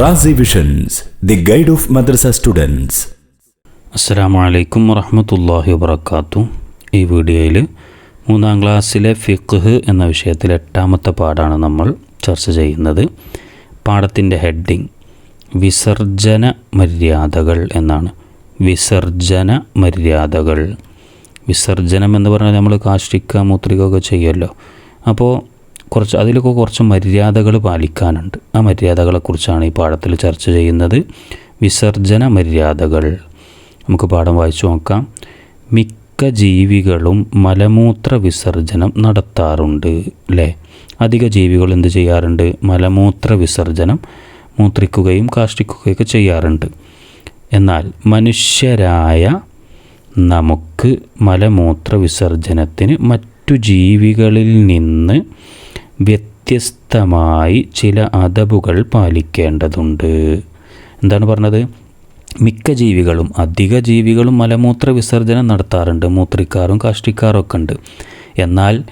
Razi visions the guide of madrasa students അസ്സാം വലൈക്കും വറഹമത്തല്ലാഹി വബർക്കാത്തു ഈ വീഡിയോയിൽ മൂന്നാം ക്ലാസ്സിലെ ഫിഖ് എന്ന വിഷയത്തിൽ എട്ടാമത്തെ പാഠാണ് നമ്മൾ ചർച്ച ചെയ്യുന്നത്. പാഠത്തിന്റെ ഹെഡിങ് വിസർജന മര്യാദകൾ എന്നാണ്. വിസർജന മര്യാദകൾ. വിസർജനം എന്ന് പറഞ്ഞാൽ നമ്മൾ കാഷ്ടിക്കുക മൂത്രികയൊക്കെ ചെയ്യുമല്ലോ. അപ്പോൾ കുറച്ച് അതിലൊക്കെ കുറച്ച് മര്യാദകൾ പാലിക്കാനുണ്ട്. ആ മര്യാദകളെക്കുറിച്ചാണ് ഈ പാഠത്തിൽ ചർച്ച ചെയ്യുന്നത്. വിസർജന മര്യാദകൾ. നമുക്ക് പാഠം വായിച്ചു നോക്കാം. മിക്ക ജീവികളും മലമൂത്ര വിസർജനം നടത്താറുണ്ട് അല്ലേ അധിക ജീവികൾ എന്ത് ചെയ്യാറുണ്ട്? മലമൂത്ര വിസർജനം മൂത്രിക്കുകയും കാഷ്ടിക്കുകയൊക്കെ ചെയ്യാറുണ്ട്. എന്നാൽ മനുഷ്യരായ നമുക്ക് മലമൂത്ര വിസർജനത്തിന് മറ്റു ജീവികളിൽ നിന്ന് വ്യത്യസ്തമായി ചില അതബുകൾ പാലിക്കേണ്ടതുണ്ട്. എന്താണ് പറഞ്ഞത്? മിക്ക ജീവികളും അധിക ജീവികളും മലമൂത്ര വിസർജനം നടത്താറുണ്ട്. മൂത്രിക്കാറും കാഷ്ടിക്കാറും ഒക്കെ ഉണ്ട്. എന്നാൽ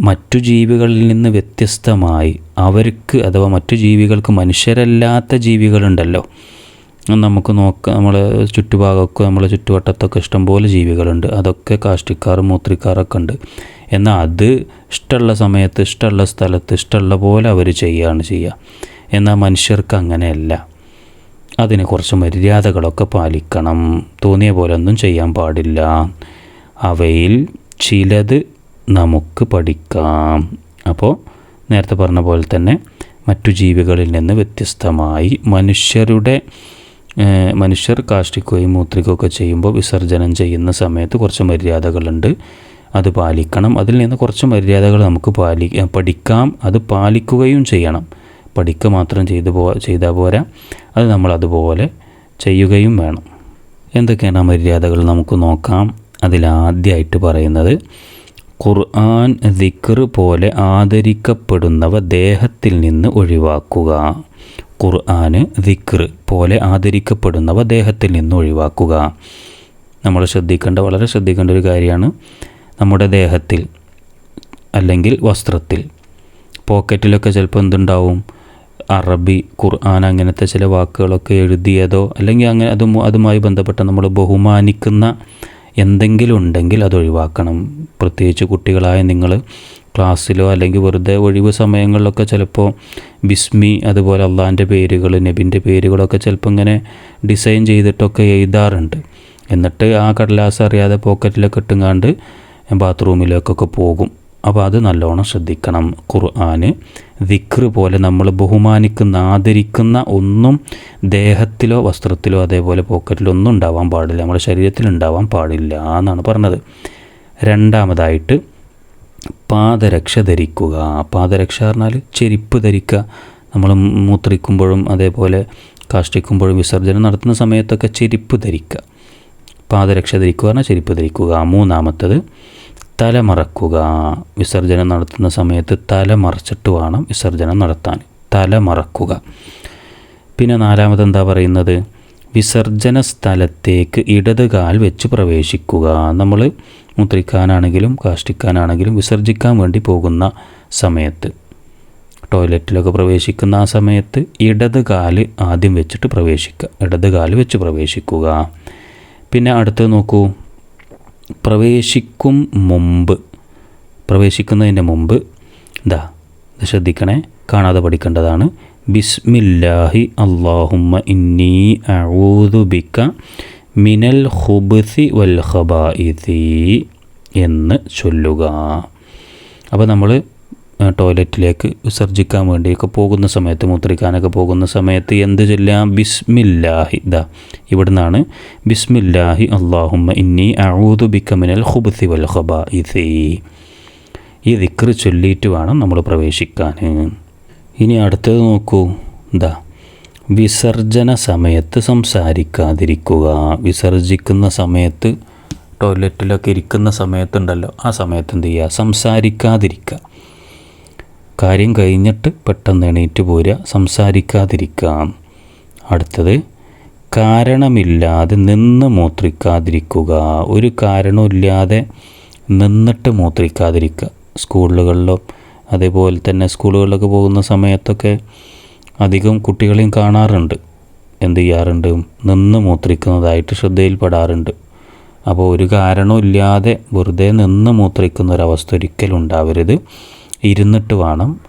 മറ്റു ജീവികളിൽ നിന്ന് വ്യത്യസ്തമായി അവർക്ക് അഥവാ മറ്റു ജീവികൾക്ക് മനുഷ്യരല്ലാത്ത ജീവികളുണ്ടല്ലോ. നമുക്ക് നോക്കാം നമ്മളെ ചുറ്റുഭാഗമൊക്കെ നമ്മളെ ചുറ്റുവട്ടത്തൊക്കെ ഇഷ്ടംപോലെ ജീവികളുണ്ട്. അതൊക്കെ കാഷ്ടിക്കാറും മൂത്രിക്കാറൊക്കെ ഉണ്ട്. എന്നാൽ അത് ഇഷ്ടമുള്ള സമയത്ത് ഇഷ്ടമുള്ള സ്ഥലത്ത് ഇഷ്ടമുള്ള പോലെ അവർ ചെയ്യുകയാണ് ചെയ്യുക. എന്നാൽ മനുഷ്യർക്ക് അങ്ങനെയല്ല. അതിന് കുറച്ച് മര്യാദകളൊക്കെ പാലിക്കണം. തോന്നിയ പോലൊന്നും ചെയ്യാൻ പാടില്ല. അവയിൽ ചിലത് നമുക്ക് പഠിക്കാം. അപ്പോൾ നേരത്തെ പറഞ്ഞ പോലെ തന്നെ മറ്റു ജീവികളിൽ നിന്ന് വ്യത്യസ്തമായി മനുഷ്യരുടെ മനുഷ്യർ കാഷ്ടിക്കുകയും മൂത്രിക്കുകയൊക്കെ ചെയ്യുമ്പോൾ വിസർജനം ചെയ്യുന്ന സമയത്ത് കുറച്ച് മര്യാദകളുണ്ട്. അത് പാലിക്കണം. അതിൽ നിന്ന് കുറച്ച് മര്യാദകൾ നമുക്ക് പാലി പഠിക്കാം. അത് പാലിക്കുകയും ചെയ്യണം. പഠിക്കുക മാത്രം ചെയ്തു പോ ചെയ്താൽ പോരാ. അത് നമ്മൾ അതുപോലെ ചെയ്യുകയും വേണം. എന്തൊക്കെയാണ് ആ മര്യാദകൾ? നമുക്ക് നോക്കാം. അതിലാദ്യമായിട്ട് പറയുന്നത് ഖുർആൻ ദിക്ർ പോലെ ആദരിക്കപ്പെടുന്നവ ദേഹത്തിൽ നിന്ന് ഒഴിവാക്കുക. ഖുർആന് ദിക്ർ പോലെ ആദരിക്കപ്പെടുന്നവ ദേഹത്തിൽ നിന്ന് ഒഴിവാക്കുക. നമ്മൾ ശ്രദ്ധിക്കേണ്ട വളരെ ശ്രദ്ധിക്കേണ്ട ഒരു കാര്യമാണ്. നമ്മുടെ ദേഹത്തിൽ അല്ലെങ്കിൽ വസ്ത്രത്തിൽ. പോക്കറ്റിലൊക്കെ ചിലപ്പോൾ എന്തുണ്ടാവും? അറബി ഖുർആൻ അങ്ങനത്തെ ചില വാക്കുകളൊക്കെ എഴുതിയതോ അല്ലെങ്കിൽ അങ്ങനെ അതും അതുമായി ബന്ധപ്പെട്ട നമ്മൾ ബഹുമാനിക്കുന്ന എന്തെങ്കിലും ഉണ്ടെങ്കിൽ അത് ഒഴിവാക്കണം. പ്രത്യേകിച്ച് കുട്ടികളായ നിങ്ങൾ ക്ലാസ്സിലോ അല്ലെങ്കിൽ വെറുതെ ഒഴിവ് സമയങ്ങളിലൊക്കെ ചിലപ്പോൾ ബിസ്മി അതുപോലെ അള്ളാഹിന്റെ പേരുകൾ നബിന്റെ പേരുകളൊക്കെ ചിലപ്പോൾ ഇങ്ങനെ ഡിസൈൻ ചെയ്തിട്ടൊക്കെ എഴുതാറുണ്ട്. എന്നിട്ട് ആ കടലാസ് അറിയാതെ പോക്കറ്റിലൊക്കെ ഇട്ടുങ്ങാണ്ട് ബാത്റൂമിലേക്കൊക്കെ പോകും. അപ്പോൾ അത് നല്ലോണം ശ്രദ്ധിക്കണം. ഖുർആന് ദിക്ർ പോലെ നമ്മൾ ബഹുമാനിക്കുന്ന ആദരിക്കുന്ന ഒന്നും ദേഹത്തിലോ വസ്ത്രത്തിലോ അതേപോലെ പോക്കറ്റിലോ ഒന്നും ഉണ്ടാവാൻ പാടില്ല. നമ്മുടെ ശരീരത്തിൽ ഉണ്ടാവാൻ പാടില്ല എന്നാണ് പറഞ്ഞത്. രണ്ടാമതായിട്ട് പാദരക്ഷ ധരിക്കുക. പാദരക്ഷ പറഞ്ഞാൽ ചെരിപ്പ് ധരിക്കുക. നമ്മൾ മൂത്രിക്കുമ്പോഴും അതേപോലെ കാഷ്ടിക്കുമ്പോഴും വിസർജനം നടത്തുന്ന സമയത്തൊക്കെ ചെരിപ്പ് ധരിക്കുക. പാദരക്ഷ ധരിക്കുക പറഞ്ഞാൽ ചെരിപ്പ് ധരിക്കുക. മൂന്നാമത്തത് തല മറക്കുക വിസർജനം നടത്തുന്ന സമയത്ത് തല മറച്ചിട്ട് വേണം വിസർജനം നടത്താൻ. തല മറക്കുക പിന്നെ നാലാമത് എന്താ പറയുന്നത്? വിസർജന സ്ഥലത്തേക്ക് ഇടത് കാൽ വെച്ച് പ്രവേശിക്കുക. നമ്മൾ മുദ്രിക്കാനാണെങ്കിലും കാഷ്ടിക്കാനാണെങ്കിലും വിസർജിക്കാൻ വേണ്ടി പോകുന്ന സമയത്ത്. ടോയ്ലറ്റിലൊക്കെ പ്രവേശിക്കുന്ന ആ സമയത്ത് ഇടത് കാൽ ആദ്യം വെച്ചിട്ട് പ്രവേശിക്കുക ഇടത് കാൽ വെച്ച് പ്രവേശിക്കുക. പിന്നെ അടുത്ത് നോക്കൂ. പ്രവേശിക്കും മുമ്പ്. പ്രവേശിക്കുന്നതിന്റെ മുമ്പ് ഇത് ശ്രദ്ധിക്കണേ കാണാതെ പഠിക്കേണ്ടതാണ്. ബിസ്മില്ലാഹി അള്ളാഹുമ്മ ഇന്നി ബിക്ക മിനൽ ഹുബ്സി വൽ ഖബാഇസി എന്ന് ചൊല്ലുക. അപ്പോൾ നമ്മൾ ടോയ്ലറ്റിലേക്ക് വിസർജിക്കാൻ വേണ്ടിയൊക്കെ പോകുന്ന സമയത്ത് മൂത്രിക്കാനൊക്കെ പോകുന്ന സമയത്ത് എന്ത് ചൊല്ലാം ബിസ്മില്ലാഹി. ഇതാ ഇവിടുന്നാണ്. ബിസ്മില്ലാഹി അള്ളാഹുമ്മ ഇന്നി അഊദു ബിക്കമിനൽ ഹുബ്സി വൽ ഖബാഇസി ഈ ദിക്ർ ചൊല്ലിയിട്ട് വേണം നമ്മൾ പ്രവേശിക്കാൻ. ഇനി അടുത്തത് നോക്കൂ. എന്താ വിസർജന സമയത്ത് സംസാരിക്കാതിരിക്കുക. വിസർജിക്കുന്ന സമയത്ത് ടോയ്ലറ്റിലൊക്കെ ഇരിക്കുന്ന സമയത്തുണ്ടല്ലോ ആ സമയത്ത് എന്ത് ചെയ്യുക? സംസാരിക്കാതിരിക്കുക. കാര്യം കഴിഞ്ഞിട്ട് പെട്ടെന്ന് എണീറ്റ് പോരുക സംസാരിക്കാതിരിക്കാം. അടുത്തത് കാരണമില്ലാതെ നിന്ന് മൂത്രിക്കാതിരിക്കുക. ഒരു കാരണമില്ലാതെ നിന്നിട്ട് മൂത്രിക്കാതിരിക്കുക. സ്കൂളുകളിലും അതേപോലെ തന്നെ സ്കൂളുകളിലൊക്കെ പോകുന്ന സമയത്തൊക്കെ അധികം കുട്ടികളെയും കാണാറുണ്ട്. എന്ത് ചെയ്യാറുണ്ട്? നിന്ന് മൂത്രിക്കുന്നതായിട്ട് ശ്രദ്ധയിൽപ്പെടാറുണ്ട്. അപ്പോൾ ഒരു കാരണവും ഇല്ലാതെ വെറുതെ നിന്ന് മൂത്രിക്കുന്ന ഒരവസ്ഥ ഒരിക്കലും ഉണ്ടാവരുത്. ഇരുന്നിട്ട് വേണം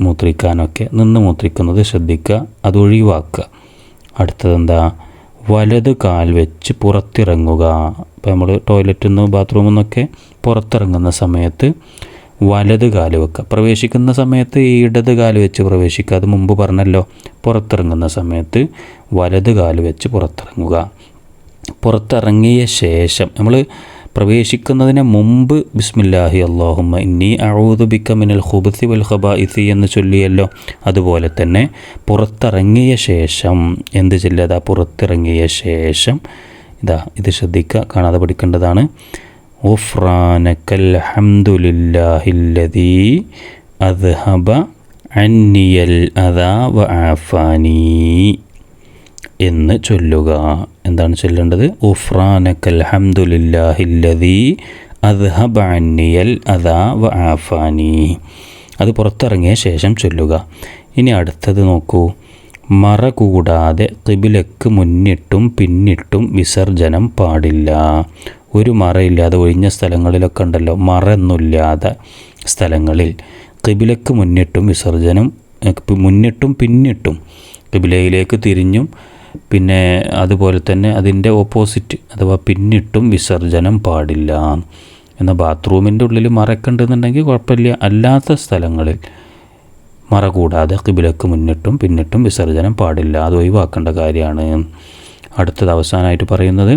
മൂത്രിക്കാനൊക്കെ നിന്ന് മൂത്രിക്കുന്നത് ശ്രദ്ധിക്കുക അത് ഒഴിവാക്കുക. അടുത്തതെന്താ വലത് കാൽ വെച്ച് പുറത്തിറങ്ങുക. ഇപ്പോൾ നമ്മൾ ടോയ്ലറ്റിൽ നിന്ന് ബാത്റൂമിൽ നിന്നൊക്കെ പുറത്തിറങ്ങുന്ന സമയത്ത് വലത് കാൽ വെക്കുക. പ്രവേശിക്കുന്ന സമയത്ത് ഈ ഇടത് കാൽ വെച്ച് പ്രവേശിക്കുക. അത് മുമ്പ് പറഞ്ഞല്ലോ പുറത്തിറങ്ങുന്ന സമയത്ത് വലത് കാൽ വെച്ച് പുറത്തിറങ്ങുക. പുറത്തിറങ്ങിയ ശേഷം നമ്മൾ പ്രവേശിക്കുന്നതിന് മുമ്പ് ബിസ്മില്ലാഹി അള്ളാഹുമ്മ ഇന്നി അഴൂതുബിക്ക മിനൽ ഖുബത്തി വൽ ഖബാഇസി എന്ന് ചൊല്ലിയല്ലോ. അതുപോലെ തന്നെ പുറത്തിറങ്ങിയ ശേഷം എന്ത് ചൊല്ലതാ പുറത്തിറങ്ങിയ ശേഷം. ഇതാ ഇത് ശ്രദ്ധിക്കുക കാണാതെ പഠിക്കേണ്ടതാണ്. ഉഫ്രാനക്കൽ ഹംദുലില്ലാഹില്ലദീ അദ്ഹബ അന്നിയൽ അദാ വ ആഫാനീ. എന്ന് ചൊല്ലുക. എന്താണ് ചൊല്ലേണ്ടത്? ഉഫ്രാനക്കൽ ഹംദുലില്ലാഹില്ലതി അദ്ഹബാനിയൽ അദാ വ ആഫാനി. അത് പുറത്തിറങ്ങിയ ശേഷം ചൊല്ലുക. ഇനി അടുത്തത് നോക്കൂ. മറ കൂടാതെ കിബിലക്ക് മുന്നിട്ടും പിന്നിട്ടും വിസർജനം പാടില്ല. ഒരു മറയില്ലാതെ ഒഴിഞ്ഞ സ്ഥലങ്ങളിലൊക്കെ ഉണ്ടല്ലോ. മറയൊന്നുമില്ലാതെ സ്ഥലങ്ങളിൽ കിബിലക്ക് മുന്നിട്ടും വിസർജനം മുന്നിട്ടും പിന്നിട്ടും കിബിലയിലേക്ക് തിരിഞ്ഞും പിന്നെ അതുപോലെ തന്നെ അതിന്റെ ഓപ്പോസിറ്റ് അഥവാ പിന്നിട്ടും വിസർജനം പാടില്ല എന്നാൽ ബാത്റൂമിന്റെ ഉള്ളിൽ മറക്കുന്നുണ്ടെന്നുണ്ടെങ്കിൽ കുഴപ്പമില്ല. അല്ലാത്ത സ്ഥലങ്ങളിൽ മറ കൂടാതെ കിബിലക്ക് മുന്നിട്ടും പിന്നിട്ടും വിസർജനം പാടില്ല. അത് ഒഴിവാക്കേണ്ട കാര്യമാണ്. അടുത്തത് അവസാനമായിട്ട് പറയുന്നത്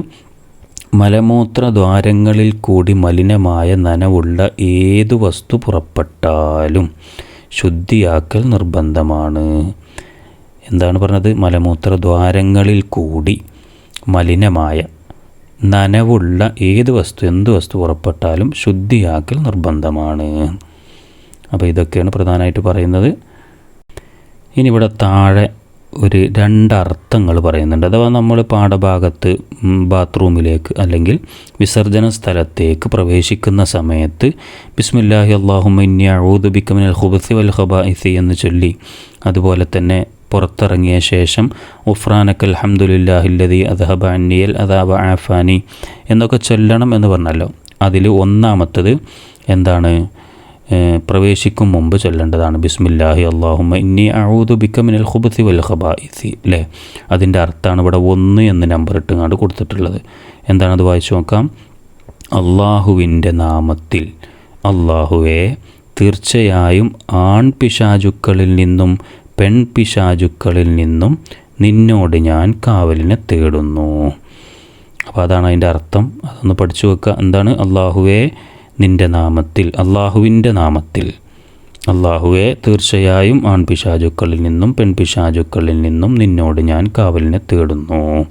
മലമൂത്ര ദ്വാരങ്ങളിൽ കൂടി മലിനമായ നനവുള്ള ഏതു വസ്തു പുറപ്പെട്ടാലും ശുദ്ധിയാക്കൽ നിർബന്ധമാണ്. എന്താണ് പറഞ്ഞത്? മലമൂത്ര ദ്വാരങ്ങളിൽ കൂടി മലിനമായ നനവുള്ള ഏത് വസ്തു എന്ത് വസ്തു പുറപ്പെട്ടാലും ശുദ്ധിയാക്കൽ നിർബന്ധമാണ്. അപ്പോൾ ഇതൊക്കെയാണ് പ്രധാനമായിട്ട് പറയുന്നത്. ഇനി ഇവിടെ താഴെ ഒരു രണ്ടർത്ഥങ്ങൾ പറയുന്നുണ്ട്. അഥവാ നമ്മൾ പാഠഭാഗത്ത് ബാത്റൂമിലേക്ക് അല്ലെങ്കിൽ വിസർജന സ്ഥലത്തേക്ക് പ്രവേശിക്കുന്ന സമയത്ത് ബിസ്മില്ലാഹി അള്ളാഹുമിന്നി അഴൂദുബിക്കമിനൽ ഹുബസി വൽ ഖബാഇസി എന്ന് ചൊല്ലി അതുപോലെ തന്നെ പുറത്തിറങ്ങിയ ശേഷം ഉഫ്രാനക്കൽ ഹംദുലില്ലാഹില്ലതി അദ്ഹബ അന്നിയൽ അദാബ ആഫാനി എന്നൊക്കെ ചൊല്ലണം എന്ന് പറഞ്ഞല്ലോ. അതിൽ ഒന്നാമത്തത് എന്താണ്? പ്രവേശിക്കും മുമ്പ് ചൊല്ലേണ്ടതാണ്. ബിസ്മില്ലാഹി അള്ളാഹുമ്മ ഇന്നി അഊദു ബിക്കമിനൽ ഖുബത്തി വൽ ഖബായിസി അല്ലേ അതിന്റെ അർത്ഥമാണ് ഇവിടെ ഒന്ന് എന്ന് നമ്പർ ഇട്ടുകൊണ്ട് കൊടുത്തിട്ടുള്ളത്. എന്താണത് വായിച്ചു നോക്കാം. അള്ളാഹുവിന്റെ നാമത്തിൽ അള്ളാഹുവെ തീർച്ചയായും ആൺപിശാചുക്കളിൽ നിന്നും പെൺപിശാചുക്കളിൽ നിന്നും നിന്നോട് ഞാൻ കാവലിനെ തേടുന്നു. അപ്പോൾ അതാണ് അതിന്റെ അർത്ഥം. അതൊന്ന് പഠിച്ചു വെക്കുക. എന്താണ്? അള്ളാഹുവെ നിന്റെ നാമത്തിൽ അള്ളാഹുവിന്റെ നാമത്തിൽ. അള്ളാഹുവെ തീർച്ചയായും ആൺപിശാചുക്കളിൽ നിന്നും പെൺപിശാചുക്കളിൽ നിന്നും നിന്നോട് ഞാൻ കാവലിനെ തേടുന്നു.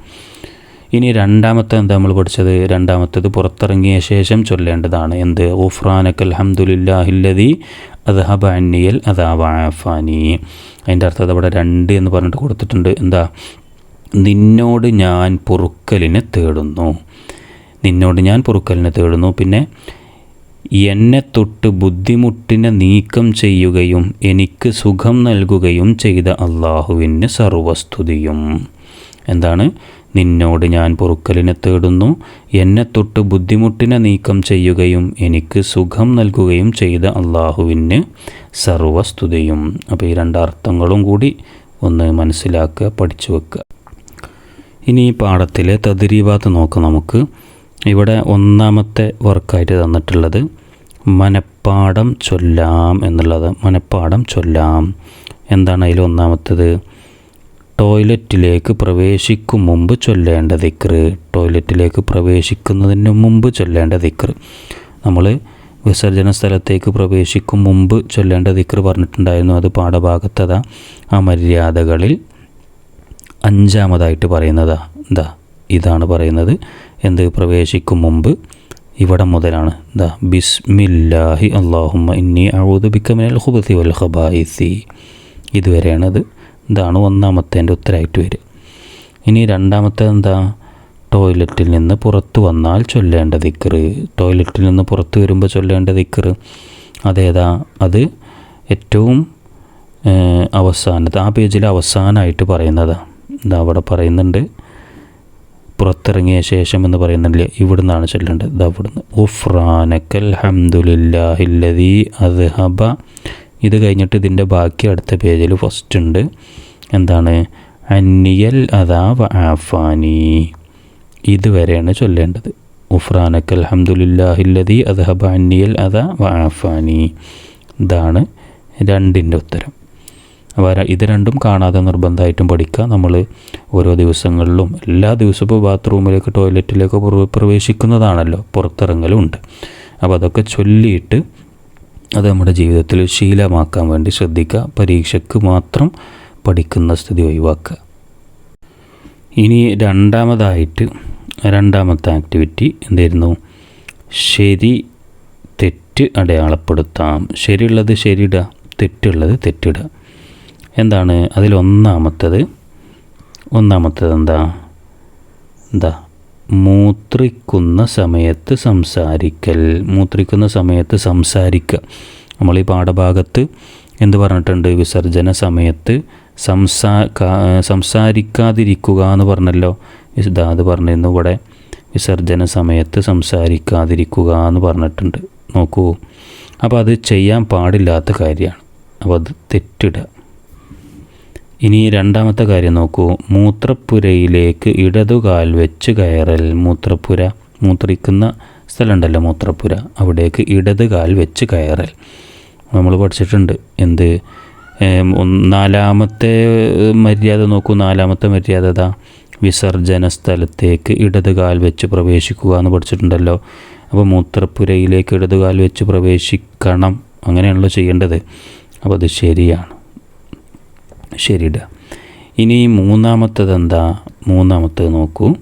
ഇനി രണ്ടാമത്തെ എന്താ നമ്മൾ പഠിച്ചത്? രണ്ടാമത്തേത് പുറത്തിറങ്ങിയ ശേഷം ചൊല്ലേണ്ടതാണ്. എന്ത്? ഊഫ്രാനക്കൽ ഹംദുലില്ലാഹില്ലതി അദ്ഹബ അദാവാഫാനി അതിന്റെ അർത്ഥം അവിടെ രണ്ട് എന്ന് പറഞ്ഞിട്ട് കൊടുത്തിട്ടുണ്ട്. എന്താ? നിന്നോട് ഞാൻ പൊറുക്കലിനെ തേടുന്നു. നിന്നോട് ഞാൻ പൊറുക്കലിനെ തേടുന്നു. പിന്നെ എന്നെ തൊട്ട് ബുദ്ധിമുട്ടിനെ നീക്കം ചെയ്യുകയും എനിക്ക് സുഖം നൽകുകയും ചെയ്ത അള്ളാഹുവിന് സർവസ്തുതിയും. എന്താണ്? നിന്നോട് ഞാൻ പൊറുക്കലിനെ തേടുന്നു. എന്നെ തൊട്ട് ബുദ്ധിമുട്ടിനെ നീക്കം ചെയ്യുകയും എനിക്ക് സുഖം നൽകുകയും ചെയ്ത അള്ളാഹുവിന് സർവസ്തുതയും. അപ്പോൾ ഈ രണ്ടർത്ഥങ്ങളും കൂടി ഒന്ന് മനസ്സിലാക്കുക പഠിച്ചു വെക്കുക. ഇനി ഈ പാഠത്തിലെ തദ്രീവാത്ത് നോക്കാം നമുക്ക്. ഇവിടെ ഒന്നാമത്തെ വർക്കായിട്ട് തന്നിട്ടുള്ളത് മനപ്പാടം ചൊല്ലാം എന്നുള്ളത്. മനപ്പാടം ചൊല്ലാം. എന്താണ് അതിൽ ഒന്നാമത്തേത്? ടോയ്ലറ്റിലേക്ക് പ്രവേശിക്കും മുമ്പ് ചൊല്ലേണ്ട ദിക്റ് ടോയ്ലറ്റിലേക്ക് പ്രവേശിക്കുന്നതിന് മുമ്പ് ചൊല്ലേണ്ട ദിക്റ് നമ്മൾ വിസർജന സ്ഥലത്തേക്ക് പ്രവേശിക്കും മുമ്പ് ചൊല്ലേണ്ട ദിക്റ് പറഞ്ഞിട്ടുണ്ടായിരുന്നു. അത് പാഠഭാഗത്തതാ. ആ മര്യാദകളിൽ അഞ്ചാമതായിട്ട് പറയുന്നതാ. എന്താ ഇതാണ് പറയുന്നത്. എന്ത്? പ്രവേശിക്കും മുമ്പ്. ഇവിടെ മുതലാണ്. എന്താ ബിസ്മില്ലാഹി അള്ളാഹുമ്മ ഇന്നി അഴൂദ് ബിക്കമിനൽ ഹുബത്തി വൽ ഖബായിസി. ഇതുവരെയാണത്. ഇതാണ് ഒന്നാമത്തേന്റെ ഉത്തരമായിട്ട് വരിക. ഇനി രണ്ടാമത്തെ എന്താ? ടോയ്ലറ്റിൽ നിന്ന് പുറത്തു വന്നാൽ ചൊല്ലേണ്ട ദിക്കറ് ടോയ്ലറ്റിൽ നിന്ന് പുറത്ത് വരുമ്പോൾ ചൊല്ലേണ്ട ദിക്കറ് അതേതാ? അത് ഏറ്റവും അവസാനത്തെ ആ പേജിൽ അവസാനമായിട്ട് പറയുന്നതാണ് ഇതാ അവിടെ പറയുന്നുണ്ട്. പുറത്തിറങ്ങിയ ശേഷം എന്ന് പറയുന്നില്ലേ? ഇവിടുന്നാണ് ചൊല്ലേണ്ടത്. ഇതാ ഇവിടുന്ന്. ഉഫ്രാനക്കൽ ഹംദുലില്ലാഹില്ലതി അദ്ഹബ ഇത് കഴിഞ്ഞിട്ട് ഇതിന്റെ ബാക്കി അടുത്ത പേജിൽ ഫസ്റ്റ് ഉണ്ട്. എന്താണ്? അന്നിയൽ അതാ ആഫാനി. ഇതുവരെയാണ് ചൊല്ലേണ്ടത്. ഉഫ്രാനക്കൽ ഹംദുലില്ലാഹില്ലതി അദ്ഹബ അന്നിയൽ അതാ വ ആഫാനി. ഇതാണ് രണ്ടിന്റെ ഉത്തരം. അപ്പോൾ ഇത് രണ്ടും കാണാതെ നിർബന്ധമായിട്ടും പഠിക്കുക. നമ്മൾ ഓരോ ദിവസങ്ങളിലും എല്ലാ ദിവസവും ഇപ്പോൾ ബാത്റൂമിലേക്ക് ടോയ്ലറ്റിലേക്ക് പ്രവേശിക്കുന്നതാണല്ലോ. പുറത്തിറങ്ങലും ഉണ്ട്. അപ്പോൾ അതൊക്കെ ചൊല്ലിയിട്ട് അത് നമ്മുടെ ജീവിതത്തിൽ ശീലമാക്കാൻ വേണ്ടി ശ്രദ്ധിക്കുക. പരീക്ഷയ്ക്ക് മാത്രം പഠിക്കുന്ന സ്ഥിതി ഒഴിവാക്കുക. ഇനി രണ്ടാമതായിട്ട് രണ്ടാമത്തെ ആക്ടിവിറ്റി എന്തായിരുന്നു? ശരി തെറ്റ് അടയാളപ്പെടുത്താം. ശരിയുള്ളത് ശരിയിടുക തെറ്റുള്ളത് തെറ്റിടുക. എന്താണ് അതിലൊന്നാമത്തത്? ഒന്നാമത്തത് എന്താ? എന്താ? മൂത്രിക്കുന്ന സമയത്ത് സംസാരിക്കൽ. മൂത്രിക്കുന്ന സമയത്ത് സംസാരിക്കുക നമ്മൾ ഈ പാഠഭാഗത്ത് എന്ത് പറഞ്ഞിട്ടുണ്ട്? വിസർജന സമയത്ത് സംസാ സംസാരിക്കാതിരിക്കുക എന്ന് പറഞ്ഞല്ലോ. അത് പറഞ്ഞിരുന്നു. ഇവിടെ വിസർജന സമയത്ത് സംസാരിക്കാതിരിക്കുക എന്ന് പറഞ്ഞിട്ടുണ്ട്. നോക്കൂ. അപ്പോൾ അത് ചെയ്യാൻ പാടില്ലാത്ത കാര്യമാണ്. അപ്പോൾ അത് തെറ്റിടുക. ഇനി രണ്ടാമത്തെ കാര്യം നോക്കൂ. മൂത്രപ്പുരയിലേക്ക് ഇടതുകാൽ വെച്ച് കയറൽ മൂത്രപ്പുര. മൂത്രിക്കുന്ന സ്ഥലമുണ്ടല്ലോ മൂത്രപ്പുര. അവിടേക്ക് ഇടതുകാൽ വെച്ച് കയറൽ. നമ്മൾ പഠിച്ചിട്ടുണ്ട് എന്ത്? നാലാമത്തെ മര്യാദ നോക്കൂ. നാലാമത്തെ മര്യാദ അതാ വിസർജന സ്ഥലത്തേക്ക് ഇടതുകാൽ വെച്ച് പ്രവേശിക്കുക എന്ന് പഠിച്ചിട്ടുണ്ടല്ലോ. അപ്പോൾ മൂത്രപ്പുരയിലേക്ക് ഇടതുകാൽ വെച്ച് പ്രവേശിക്കണം. അങ്ങനെയാണല്ലോ ചെയ്യേണ്ടത്. അപ്പോൾ അത് ശരിയാണ്. ശരിയിടുക. ഇനി മൂന്നാമത്തത് എന്താ മൂന്നാമത്തത് നോക്കൂ.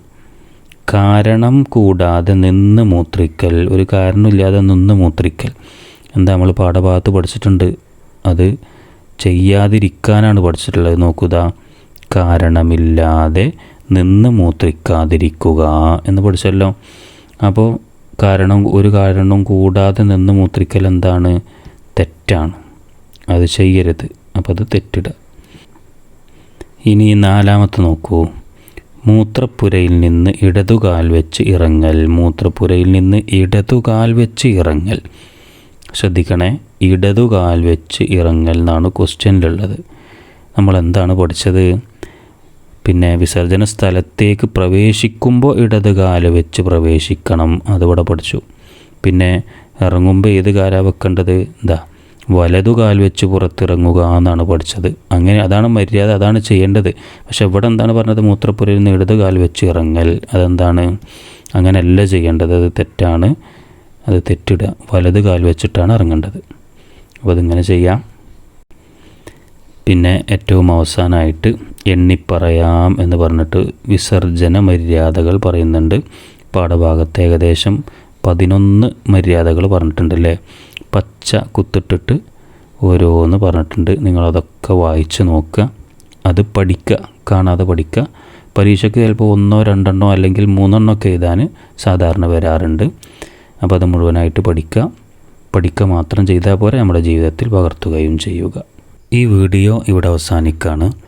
കാരണം കൂടാതെ നിന്ന് മൂത്രിക്കൽ. ഒരു കാരണമില്ലാതെ നിന്ന് മൂത്രിക്കൽ. എന്താ നമ്മൾ പാഠഭാഗത്ത് പഠിച്ചിട്ടുണ്ട്? അത് ചെയ്യാതിരിക്കാനാണ് പഠിച്ചിട്ടുള്ളത്. നോക്കുക കാരണമില്ലാതെ നിന്ന് മൂത്രിക്കാതിരിക്കുക എന്ന് പഠിച്ചല്ലോ. അപ്പോൾ കാരണം ഒരു കാരണം കൂടാതെ നിന്ന് മൂത്രിക്കൽ എന്താണ്? തെറ്റാണ്. അത് ചെയ്യരുത്. അപ്പോൾ അത് തെറ്റിടുക. ഇനി നാലാമത്തെ നോക്കൂ. മൂത്രപ്പുരയിൽ നിന്ന് ഇടതുകാൽ വെച്ച് ഇറങ്ങൽ. മൂത്രപ്പുരയിൽ നിന്ന് ഇടതുകാൽ വെച്ച് ഇറങ്ങൽ. ശ്രദ്ധിക്കണേ ഇടതുകാൽ വെച്ച് ഇറങ്ങൽ എന്നാണ് ക്വസ്റ്റ്യനിലുള്ളത്. നമ്മൾ എന്താണ് പഠിച്ചത്? പിന്നെ വിസർജന സ്ഥലത്തേക്ക് പ്രവേശിക്കുമ്പോൾ ഇടതുകാൽ വെച്ച് പ്രവേശിക്കണം. അതിവിടെ പഠിച്ചു. പിന്നെ ഇറങ്ങുമ്പോൾ ഏത് കാലാണ് വെക്കേണ്ടത്? എന്താ വലതുകാൽ വെച്ച് പുറത്തിറങ്ങുക എന്നാണ് പഠിച്ചത്. അങ്ങനെ അതാണ് മര്യാദ അതാണ് ചെയ്യേണ്ടത്. പക്ഷെ ഇവിടെ എന്താണ് പറഞ്ഞത്? മൂത്രപ്പുരയിൽ നിന്ന് ഇടതുകാൽ വെച്ച് ഇറങ്ങൽ. അതെന്താണ്? അങ്ങനെയല്ല ചെയ്യേണ്ടത്. അത് തെറ്റാണ്. അത് തെറ്റിടുക. വലത് കാൽ വെച്ചിട്ടാണ് ഇറങ്ങേണ്ടത്. അപ്പോൾ അതിങ്ങനെ ചെയ്യാം. പിന്നെ ഏറ്റവും അവസാനമായിട്ട് എണ്ണിപ്പറയാം എന്ന് പറഞ്ഞിട്ട് വിസർജന മര്യാദകൾ പറയുന്നുണ്ട്. പാഠഭാഗത്ത് ഏകദേശം പതിനൊന്ന് മര്യാദകൾ പറഞ്ഞിട്ടുണ്ടല്ലേ പച്ച കുത്തിട്ടിട്ട് ഓരോന്ന് പറഞ്ഞിട്ടുണ്ട്. നിങ്ങളതൊക്കെ വായിച്ച് നോക്കുക. അത് പഠിക്കുക. കാണാതെ പഠിക്കുക. പരീക്ഷയ്ക്ക് ചിലപ്പോൾ ഒന്നോ രണ്ടെണ്ണോ അല്ലെങ്കിൽ മൂന്നെണ്ണോ ഒക്കെ എഴുതാൻ സാധാരണ വരാറുണ്ട്. അപ്പോൾ അത് മുഴുവനായിട്ട് പഠിക്കുക. പഠിക്കുക മാത്രം ചെയ്താൽ പോരെ. നമ്മുടെ ജീവിതത്തിൽ പകർത്തുകയും ചെയ്യുക. ഈ വീഡിയോ ഇവിടെ അവസാനിക്കുകയാണ്.